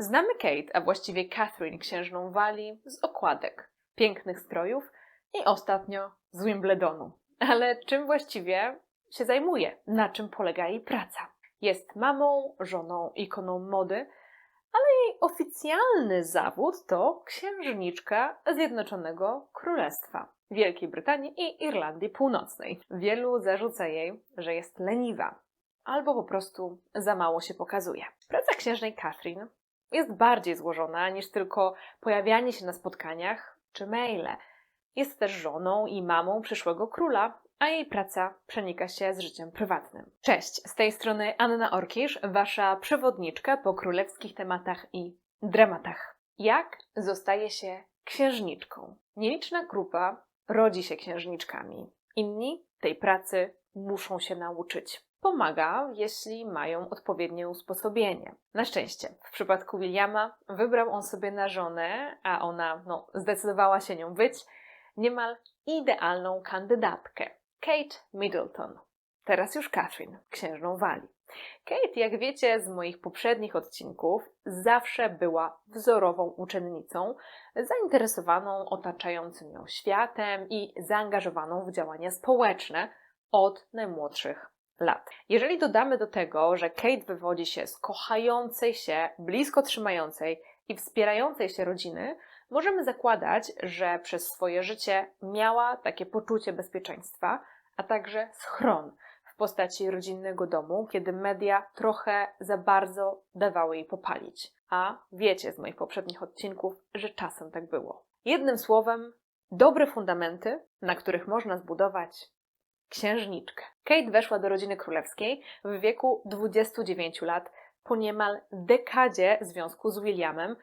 Znamy Kate, a właściwie Catherine księżną Walii z okładek, pięknych strojów i ostatnio z Wimbledonu. Ale czym właściwie się zajmuje? Na czym polega jej praca? Jest mamą, żoną, ikoną mody, ale jej oficjalny zawód to księżniczka Zjednoczonego Królestwa Wielkiej Brytanii i Irlandii Północnej. Wielu zarzuca jej, że jest leniwa albo po prostu za mało się pokazuje. Praca księżnej Catherine jest bardziej złożona niż tylko pojawianie się na spotkaniach czy maile. Jest też żoną i mamą przyszłego króla, a jej praca przenika się z życiem prywatnym. Cześć, z tej strony Anna Orkisz, wasza przewodniczka po królewskich tematach i dramatach. Jak zostaje się księżniczką? Nieliczna grupa rodzi się księżniczkami. Inni tej pracy muszą się nauczyć. Pomaga, jeśli mają odpowiednie usposobienie. Na szczęście, w przypadku Williama wybrał on sobie na żonę, a ona no, zdecydowała się nią być, niemal idealną kandydatkę. Kate Middleton. Teraz już Catherine, księżną Walii. Kate, jak wiecie z moich poprzednich odcinków, zawsze była wzorową uczennicą, zainteresowaną otaczającym ją światem i zaangażowaną w działania społeczne od najmłodszych lat. Jeżeli dodamy do tego, że Kate wywodzi się z kochającej się, blisko trzymającej i wspierającej się rodziny, możemy zakładać, że przez swoje życie miała takie poczucie bezpieczeństwa, a także schron w postaci rodzinnego domu, kiedy media trochę za bardzo dawały jej popalić. A wiecie z moich poprzednich odcinków, że czasem tak było. Jednym słowem, dobre fundamenty, na których można zbudować księżniczkę. Kate weszła do rodziny królewskiej w wieku 29 lat, po niemal dekadzie związku z Williamem,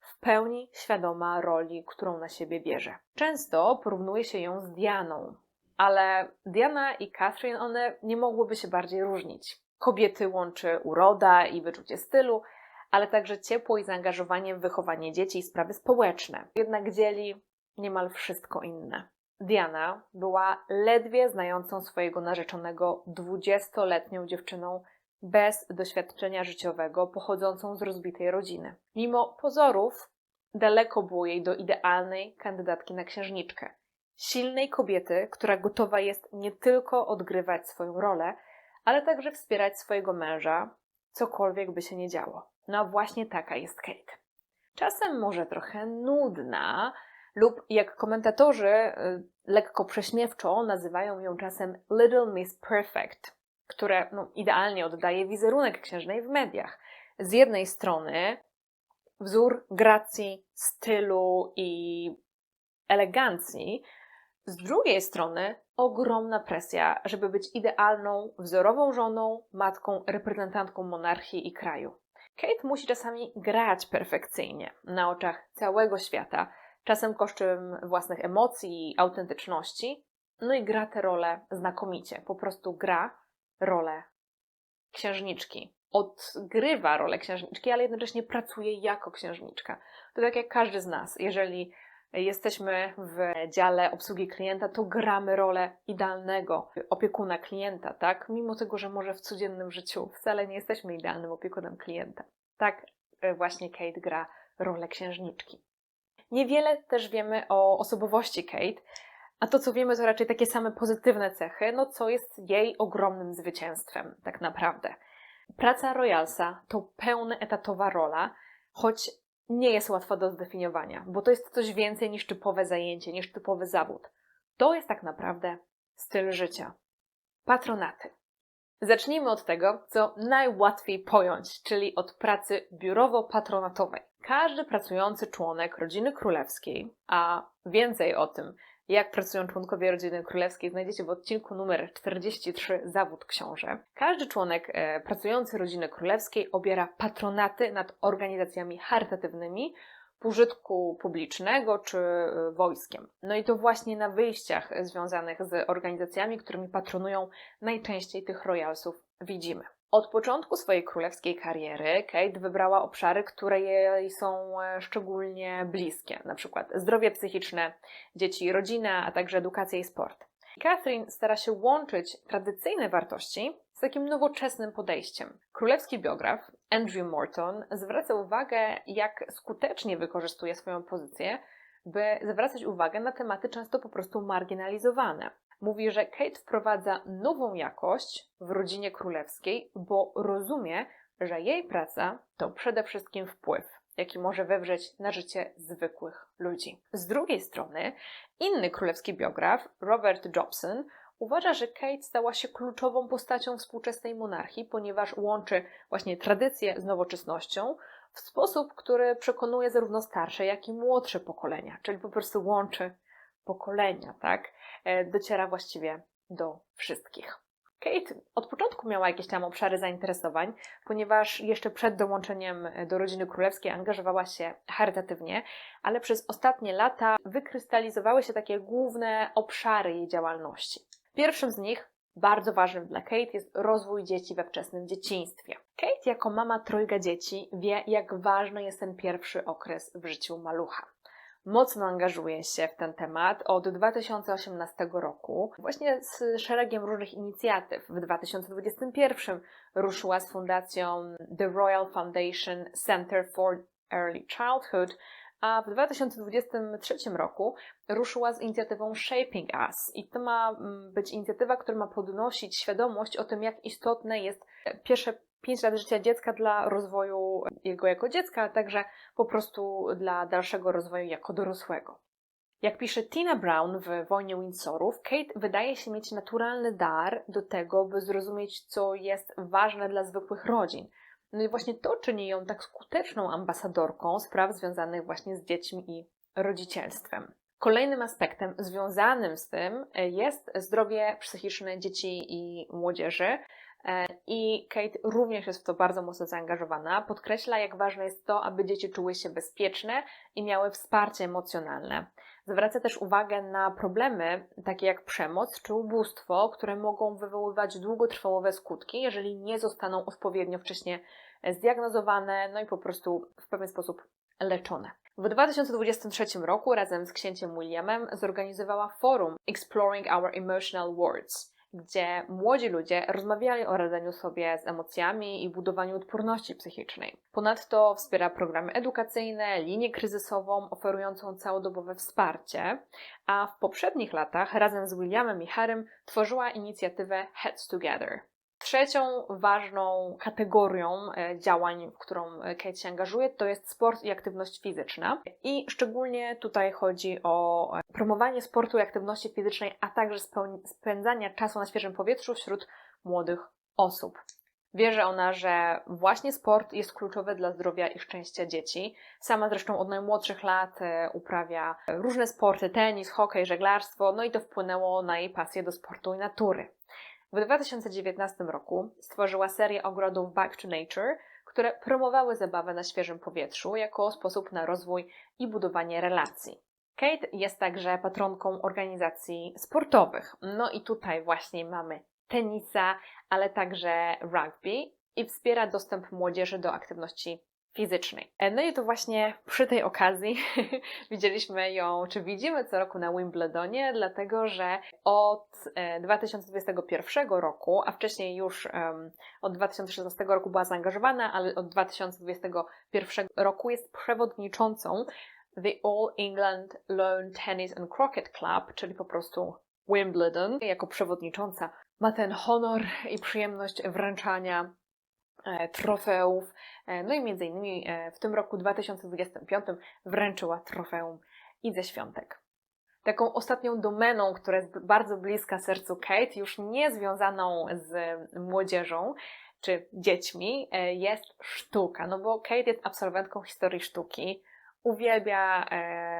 w pełni świadoma roli, którą na siebie bierze. Często porównuje się ją z Dianą, ale Diana i Catherine one nie mogłyby się bardziej różnić. Kobiety łączy uroda i wyczucie stylu, ale także ciepło i zaangażowanie w wychowanie dzieci i sprawy społeczne. Jednak dzieli niemal wszystko inne. Diana była ledwie znającą swojego narzeczonego dwudziestoletnią dziewczyną bez doświadczenia życiowego, pochodzącą z rozbitej rodziny. Mimo pozorów, daleko było jej do idealnej kandydatki na księżniczkę. Silnej kobiety, która gotowa jest nie tylko odgrywać swoją rolę, ale także wspierać swojego męża, cokolwiek by się nie działo. No a właśnie taka jest Kate. Czasem może trochę nudna, lub jak komentatorzy y, lekko prześmiewczo nazywają ją czasem Little Miss Perfect, które no, idealnie oddaje wizerunek księżnej w mediach. Z jednej strony wzór gracji, stylu i elegancji, z drugiej strony ogromna presja, żeby być idealną, wzorową żoną, matką, reprezentantką monarchii i kraju. Kate musi czasami grać perfekcyjnie na oczach całego świata, czasem kosztem własnych emocji autentyczności. No i gra tę rolę znakomicie. Po prostu gra rolę księżniczki. Odgrywa rolę księżniczki, ale jednocześnie pracuje jako księżniczka. To tak jak każdy z nas. Jeżeli jesteśmy w dziale obsługi klienta, to gramy rolę idealnego opiekuna klienta, tak? Mimo tego, że może w codziennym życiu wcale nie jesteśmy idealnym opiekunem klienta. Tak e, właśnie Kate gra rolę księżniczki. Niewiele też wiemy o osobowości Kate, a to, co wiemy, to raczej takie same pozytywne cechy, no co jest jej ogromnym zwycięstwem, tak naprawdę. Praca Royalsa to pełna etatowa rola, choć nie jest łatwa do zdefiniowania, bo to jest coś więcej niż typowe zajęcie, niż typowy zawód. To jest tak naprawdę styl życia. Patronaty. Zacznijmy od tego, co najłatwiej pojąć, czyli od pracy biurowo-patronatowej. Każdy pracujący członek rodziny królewskiej, a więcej o tym, jak pracują członkowie rodziny królewskiej, znajdziecie w odcinku numer 43 Zawód Książę. Każdy członek e, pracujący rodziny królewskiej obiera patronaty nad organizacjami charytatywnymi, użytku publicznego czy e, wojskiem. No i to właśnie na wyjściach związanych z organizacjami, którymi patronują najczęściej tych royalsów widzimy. Od początku swojej królewskiej kariery Kate wybrała obszary, które jej są e, szczególnie bliskie, na przykład zdrowie psychiczne, dzieci rodzina, a także edukacja i sport. Catherine stara się łączyć tradycyjne wartości takim nowoczesnym podejściem. Królewski biograf Andrew Morton zwraca uwagę, jak skutecznie wykorzystuje swoją pozycję, by zwracać uwagę na tematy często po prostu marginalizowane. Mówi, że Kate wprowadza nową jakość w rodzinie królewskiej, bo rozumie, że jej praca to przede wszystkim wpływ, jaki może wywrzeć na życie zwykłych ludzi. Z drugiej strony, inny królewski biograf, Robert Jobson, uważa, że Kate stała się kluczową postacią współczesnej monarchii, ponieważ łączy właśnie tradycję z nowoczesnością w sposób, który przekonuje zarówno starsze, jak i młodsze pokolenia, czyli po prostu łączy pokolenia, tak? E, dociera właściwie do wszystkich. Kate od początku miała jakieś tam obszary zainteresowań, ponieważ jeszcze przed dołączeniem do rodziny królewskiej angażowała się charytatywnie, ale przez ostatnie lata wykrystalizowały się takie główne obszary jej działalności. Pierwszym z nich, bardzo ważnym dla Kate, jest rozwój dzieci we wczesnym dzieciństwie. Kate, jako mama trojga dzieci, wie, jak ważny jest ten pierwszy okres w życiu malucha mocno angażuje się w ten temat od 2018 roku, właśnie z szeregiem różnych inicjatyw. W 2021 ruszyła z fundacją The Royal Foundation Center for Early Childhood, a w 2023 roku ruszyła z inicjatywą Shaping Us. I to ma mm, być inicjatywa, która ma podnosić świadomość o tym, jak istotne jest pierwsze 5 lat życia dziecka dla rozwoju jego jako dziecka, a także po prostu dla dalszego rozwoju jako dorosłego. Jak pisze Tina Brown w Wojnie Windsorów, Kate wydaje się mieć naturalny dar do tego, by zrozumieć, co jest ważne dla zwykłych rodzin. No i właśnie to czyni ją tak skuteczną ambasadorką spraw związanych właśnie z dziećmi i rodzicielstwem. Kolejnym aspektem związanym z tym jest zdrowie psychiczne dzieci i młodzieży, E, I Kate również jest w to bardzo mocno zaangażowana. Podkreśla, jak ważne jest to, aby dzieci czuły się bezpieczne i miały wsparcie emocjonalne. Zwraca też uwagę na problemy takie jak przemoc czy ubóstwo, które mogą wywoływać długotrwałe skutki, jeżeli nie zostaną odpowiednio wcześnie zdiagnozowane, no i po prostu w pewien sposób leczone. W 2023 roku razem z księciem Williamem zorganizowała forum Exploring Our Emotional Words gdzie młodzi ludzie rozmawiali o radzeniu sobie z emocjami i budowaniu odporności psychicznej. Ponadto wspiera programy edukacyjne, linię kryzysową oferującą całodobowe wsparcie, a w poprzednich latach razem z Williamem i Harrym tworzyła inicjatywę Heads Together. Trzecią ważną kategorią e, działań, w którą Kate się angażuje, to jest sport i aktywność fizyczna. I szczególnie tutaj chodzi o e, promowanie sportu i aktywności fizycznej, a także spędzania czasu na świeżym powietrzu wśród młodych osób. Wierzy ona, że właśnie sport jest kluczowy dla zdrowia i szczęścia dzieci. Sama zresztą od najmłodszych lat e, uprawia różne sporty, tenis, hokej, żeglarstwo, no i to wpłynęło na jej pasję do sportu i natury. W 2019 roku stworzyła serię ogrodów Back to Nature, które promowały zabawę na świeżym powietrzu jako sposób na rozwój i budowanie relacji. Kate jest także patronką organizacji sportowych. No i tutaj właśnie mamy tenisa, ale także rugby i wspiera dostęp młodzieży do aktywności fizycznej. E, no i to właśnie przy tej okazji widzieliśmy ją, czy widzimy co roku na Wimbledonie, dlatego że od 2021 e, roku, a wcześniej już od 2016 roku była zaangażowana, ale od 2021 roku jest przewodniczącą The All England Lawn Tennis and Croquet Club, czyli po prostu Wimbledon. Jako przewodnicząca ma ten honor i przyjemność wręczania trofeów. E, no i między innymi e, w tym roku 2025 wręczyła trofeum i ze świątek. Taką ostatnią domeną, która jest bardzo bliska sercu Kate, już nie związaną z młodzieżą czy dziećmi, jest sztuka. No bo Kate jest absolwentką historii sztuki, uwielbia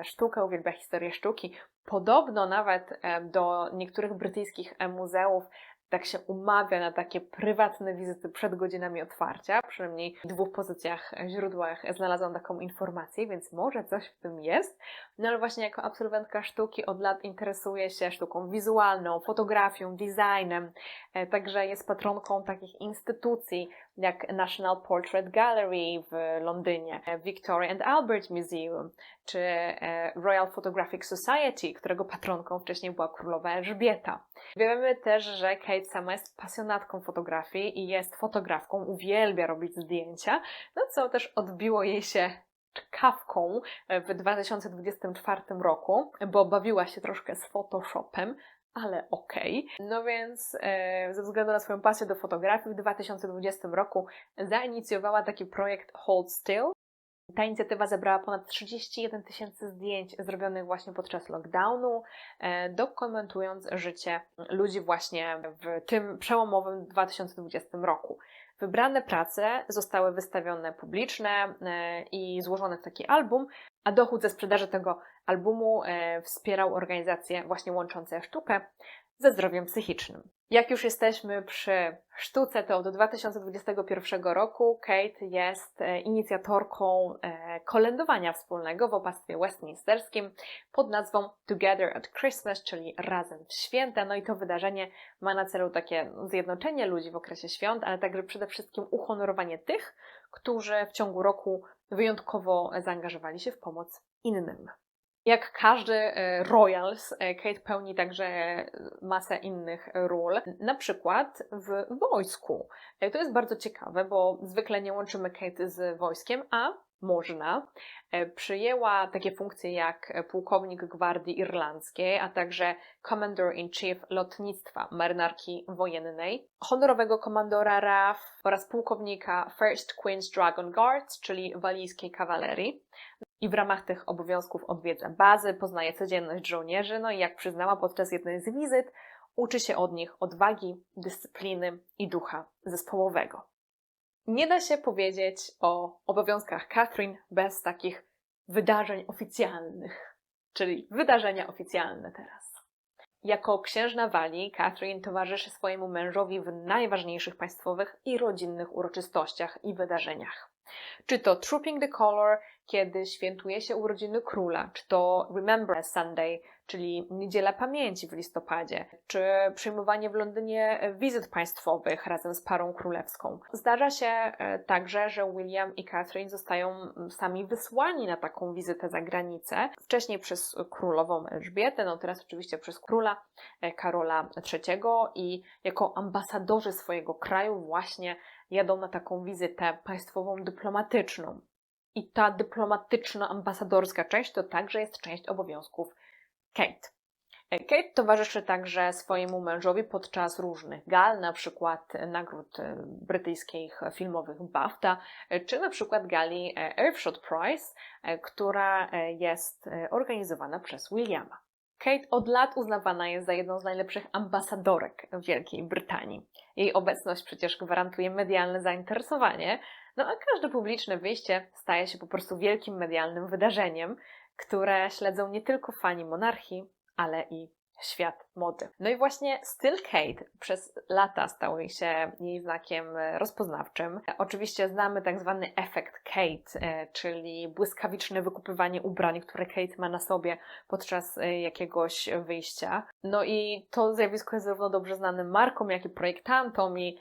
sztukę, uwielbia historię sztuki. Podobno nawet do niektórych brytyjskich muzeów tak się umawia na takie prywatne wizyty przed godzinami otwarcia. Przynajmniej w dwóch pozycjach, źródłach znalazłam taką informację, więc może coś w tym jest. No ale właśnie jako absolwentka sztuki od lat interesuje się sztuką wizualną, fotografią, designem, e, także jest patronką takich instytucji jak National Portrait Gallery w Londynie, Victoria and Albert Museum, czy e, Royal Photographic Society, którego patronką wcześniej była królowa Elżbieta. Wiemy też, że Kate sama jest pasjonatką fotografii i jest fotografką, uwielbia robić zdjęcia, no co też odbiło jej się czkawką w 2024 roku, bo bawiła się troszkę z Photoshopem, ale okej. Okay. No więc e, ze względu na swoją pasję do fotografii w 2020 roku zainicjowała taki projekt Hold Still. Ta inicjatywa zebrała ponad 31 tysięcy zdjęć zrobionych właśnie podczas lockdownu, e, dokumentując życie ludzi właśnie w tym przełomowym 2020 roku. Wybrane prace zostały wystawione publiczne e, i złożone w taki album, a dochód ze sprzedaży tego albumu e, wspierał organizacje właśnie łączące sztukę ze zdrowiem psychicznym. Jak już jesteśmy przy sztuce, to od 2021 roku Kate jest e, inicjatorką e, kolędowania wspólnego w opactwie westminsterskim pod nazwą Together at Christmas, czyli Razem w Święta. No i to wydarzenie ma na celu takie zjednoczenie ludzi w okresie świąt, ale także przede wszystkim uhonorowanie tych, którzy w ciągu roku wyjątkowo zaangażowali się w pomoc innym. Jak każdy e, Royals, e, Kate pełni także masę innych ról, na przykład w wojsku. E, to jest bardzo ciekawe, bo zwykle nie łączymy Kate z wojskiem, a można. Przyjęła takie funkcje jak pułkownik Gwardii Irlandzkiej, a także Commander-in-Chief lotnictwa marynarki wojennej, honorowego komandora RAF oraz pułkownika First Queen's Dragon Guards, czyli walijskiej kawalerii i w ramach tych obowiązków odwiedza bazy, poznaje codzienność żołnierzy, no i jak przyznała podczas jednej z wizyt, uczy się od nich odwagi, dyscypliny i ducha zespołowego. Nie da się powiedzieć o obowiązkach Catherine bez takich wydarzeń oficjalnych, czyli wydarzenia oficjalne teraz. Jako księżna Walii, Catherine towarzyszy swojemu mężowi w najważniejszych państwowych i rodzinnych uroczystościach i wydarzeniach. Czy to Trooping the Color, kiedy świętuje się urodziny króla, czy to Remembrance Sunday, czyli Niedziela Pamięci w listopadzie, czy przyjmowanie w Londynie wizyt państwowych razem z parą królewską. Zdarza się e, także, że William i Catherine zostają sami wysłani na taką wizytę za granicę. Wcześniej przez królową Elżbietę, no teraz oczywiście przez króla e, Karola III i jako ambasadorzy swojego kraju właśnie jadą na taką wizytę państwową dyplomatyczną. I ta dyplomatyczno-ambasadorska część to także jest część obowiązków Kate. Kate towarzyszy także swojemu mężowi podczas różnych gal, na przykład nagród brytyjskich filmowych BAFTA, czy na przykład gali Earthshot Prize, która jest organizowana przez Williama. Kate od lat uznawana jest za jedną z najlepszych ambasadorek Wielkiej Brytanii. Jej obecność przecież gwarantuje medialne zainteresowanie, no a każde publiczne wyjście staje się po prostu wielkim medialnym wydarzeniem, które śledzą nie tylko fani monarchii, ale i świat mody. No i właśnie styl Kate przez lata stał się jej znakiem rozpoznawczym. Oczywiście znamy tak zwany efekt Kate, e, czyli błyskawiczne wykupywanie ubrań, które Kate ma na sobie podczas e, jakiegoś wyjścia. No i to zjawisko jest zarówno dobrze znanym markom, jak i projektantom i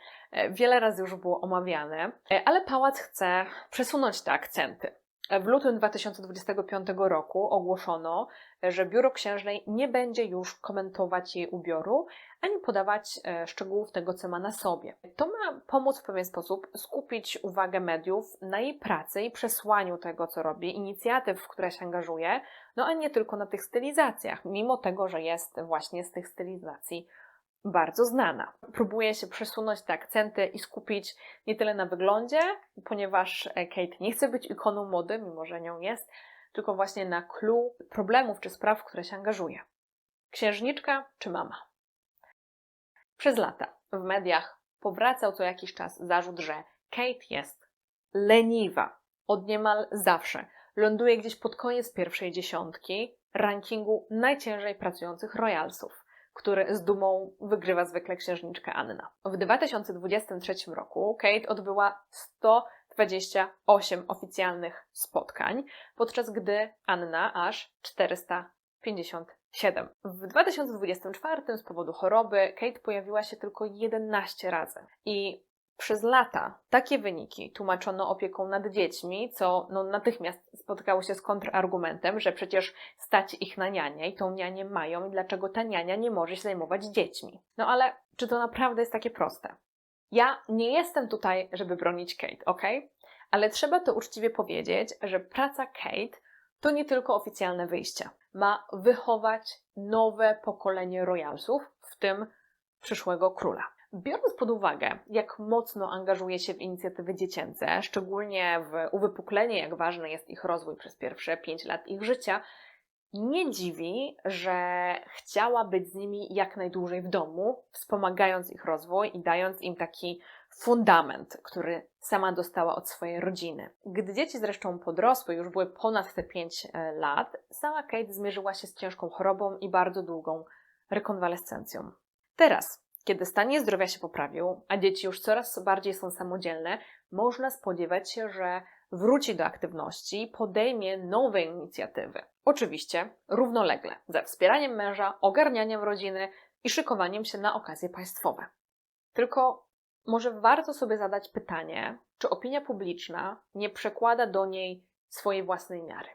wiele razy już było omawiane, ale pałac chce przesunąć te akcenty. W lutym 2025 roku ogłoszono, że biuro księżnej nie będzie już komentować jej ubioru ani podawać e, szczegółów tego, co ma na sobie. To ma pomóc w pewien sposób skupić uwagę mediów na jej pracy i przesłaniu tego, co robi, inicjatyw, w które się angażuje, no a nie tylko na tych stylizacjach, mimo tego, że jest właśnie z tych stylizacji bardzo znana. Próbuje się przesunąć te akcenty i skupić nie tyle na wyglądzie, ponieważ e, Kate nie chce być ikoną mody, mimo że nią jest, tylko właśnie na clue problemów czy spraw, w które się angażuje. Księżniczka czy mama? Przez lata w mediach powracał co jakiś czas zarzut, że Kate jest leniwa. Od niemal zawsze ląduje gdzieś pod koniec pierwszej dziesiątki rankingu najciężej pracujących royalsów który z dumą wygrywa zwykle księżniczka Anna. W 2023 roku Kate odbyła 128 oficjalnych spotkań, podczas gdy Anna aż 457. W 2024 z powodu choroby Kate pojawiła się tylko 11 razy i Przez lata takie wyniki tłumaczono opieką nad dziećmi, co no, natychmiast spotkało się z kontrargumentem, że przecież stać ich na nianię i tą nianię mają i dlaczego ta niania nie może się zajmować dziećmi. No ale czy to naprawdę jest takie proste? Ja nie jestem tutaj, żeby bronić Kate, ok? Ale trzeba to uczciwie powiedzieć, że praca Kate to nie tylko oficjalne wyjście. Ma wychować nowe pokolenie royalsów, w tym przyszłego króla. Biorąc pod uwagę, jak mocno angażuje się w inicjatywy dziecięce, szczególnie w uwypuklenie, jak ważny jest ich rozwój przez pierwsze pięć lat ich życia, nie dziwi, że chciała być z nimi jak najdłużej w domu, wspomagając ich rozwój i dając im taki fundament, który sama dostała od swojej rodziny. Gdy dzieci zresztą podrosły, już były ponad te 5 lat, sama Kate zmierzyła się z ciężką chorobą i bardzo długą rekonwalescencją. Teraz, kiedy stan zdrowia się poprawił, a dzieci już coraz bardziej są samodzielne, można spodziewać się, że wróci do aktywności i podejmie nowe inicjatywy. Oczywiście równolegle, ze wspieraniem męża, ogarnianiem rodziny i szykowaniem się na okazje państwowe. Tylko może warto sobie zadać pytanie, czy opinia publiczna nie przekłada do niej swojej własnej miary.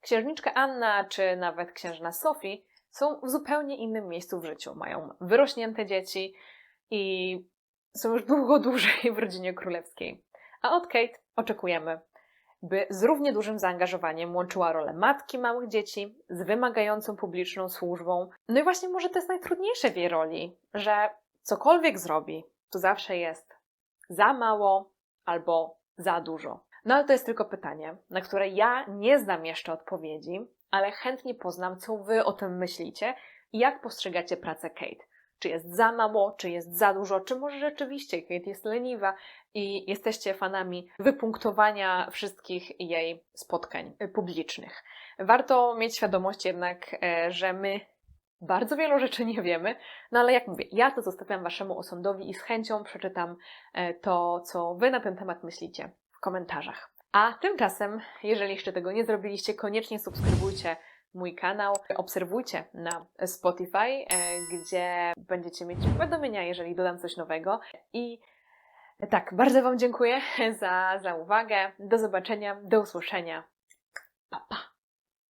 Księżniczka Anna, czy nawet księżna Sophie są w zupełnie innym miejscu w życiu. Mają wyrośnięte dzieci i są już długo dłużej w rodzinie królewskiej. A od Kate oczekujemy, by z równie dużym zaangażowaniem łączyła rolę matki małych dzieci z wymagającą publiczną służbą. No i właśnie może to jest najtrudniejsze w jej roli, że cokolwiek zrobi, to zawsze jest za mało albo za dużo. No ale to jest tylko pytanie, na które ja nie znam jeszcze odpowiedzi, ale chętnie poznam, co Wy o tym myślicie i jak postrzegacie pracę Kate. Czy jest za mało, czy jest za dużo, czy może rzeczywiście Kate jest leniwa i jesteście fanami wypunktowania wszystkich jej spotkań publicznych. Warto mieć świadomość jednak, e, że my bardzo wielu rzeczy nie wiemy, no ale jak mówię, ja to zostawiam Waszemu osądowi i z chęcią przeczytam e, to, co Wy na ten temat myślicie w komentarzach. A tymczasem, jeżeli jeszcze tego nie zrobiliście, koniecznie subskrybujcie mój kanał, obserwujcie na Spotify, e, gdzie będziecie mieć powiadomienia, jeżeli dodam coś nowego. I tak, bardzo Wam dziękuję za, za uwagę. Do zobaczenia, do usłyszenia. Pa, pa.